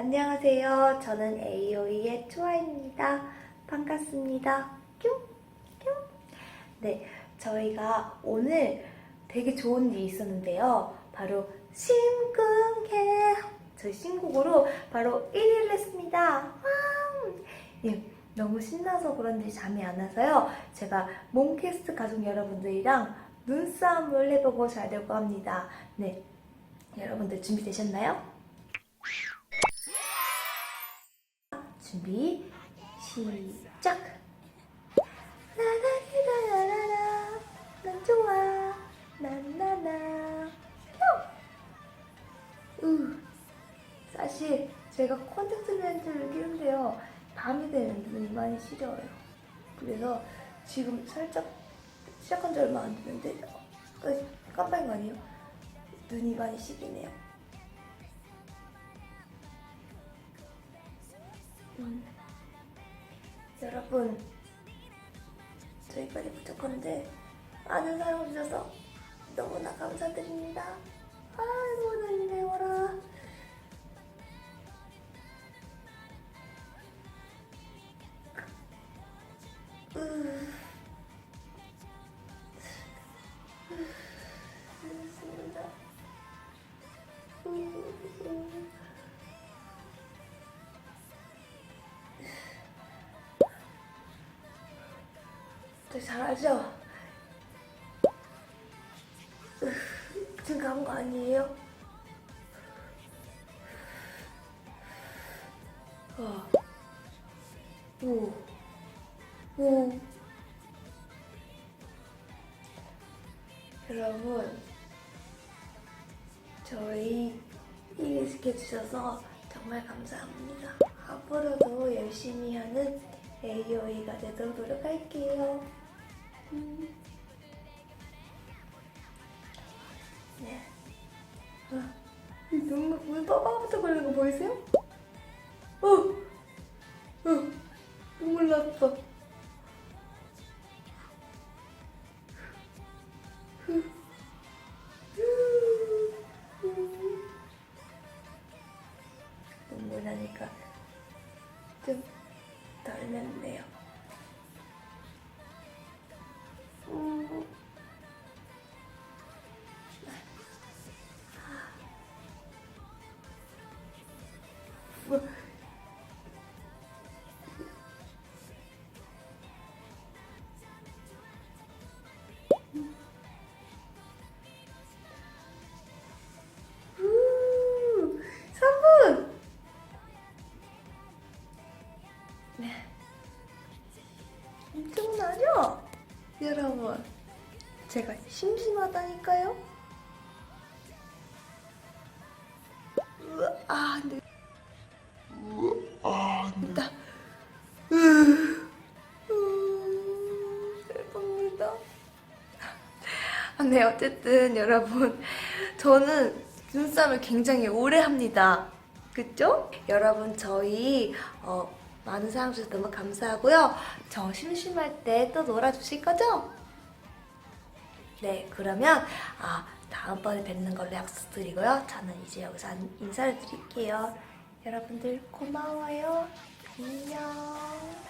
안녕하세요. 저는 AOE의 초아입니다. 반갑습니다. 뀨, 뀨. 네, 저희가 오늘 되게 좋은 일이 있었는데요. 바로 심쿵해. 저희 신곡으로 바로 1위를 했습니다. 와! 예, 너무 신나서 그런지 잠이 안 와서요. 제가 몽캐스트 가족 여러분들이랑 눈싸움을 해보고 자려고 합니다. 네, 여러분들 준비되셨나요? 준비. 시작. 라라리라라라 난 좋아. 나나나 우. 사실 제가 콘택트 렌즈를 끼는데요. 밤이 되면 눈이 많이 시려워요. 그래서 지금 살짝 시작한 지 얼마 안 됐는데 어, 깜빡인 거 아니에요? 눈이 많이 시리네요 음. 여러분 저희까지 부족한데 많은 사랑 주셔서 너무나 감사드립니다. 아이고 눈이 매워라. 으. 좋습니 되게 잘하죠? 으, 지금 간 거 아니에요? 어. 오. 오. 여러분, 저희 이해시켜 주셔서 정말 감사합니다. 앞으로도 열심히 하는 AOE가 되도록 노력할게요. 음. 네. 아, 이 눈, 눈 빠바부터 걸리는 거 보이세요? 어! 어! 눈물 났어. 네. 엄청나죠? 여러분, 제가 심심하다니까요? 으아, 아, 네. 일단, 음, 슬픕니다. 아, 네, 어쨌든 여러분, 저는 눈싸움을 굉장히 오래 합니다. 그죠? 여러분, 저희, 어, 많은 사랑 주셔서 너무 감사하고요. 저 심심할 때 또 놀아주실 거죠? 네, 그러면, 아, 다음번에 뵙는 걸로 약속드리고요. 저는 이제 여기서 안- 인사를 드릴게요. 여러분들 고마워요. 안녕.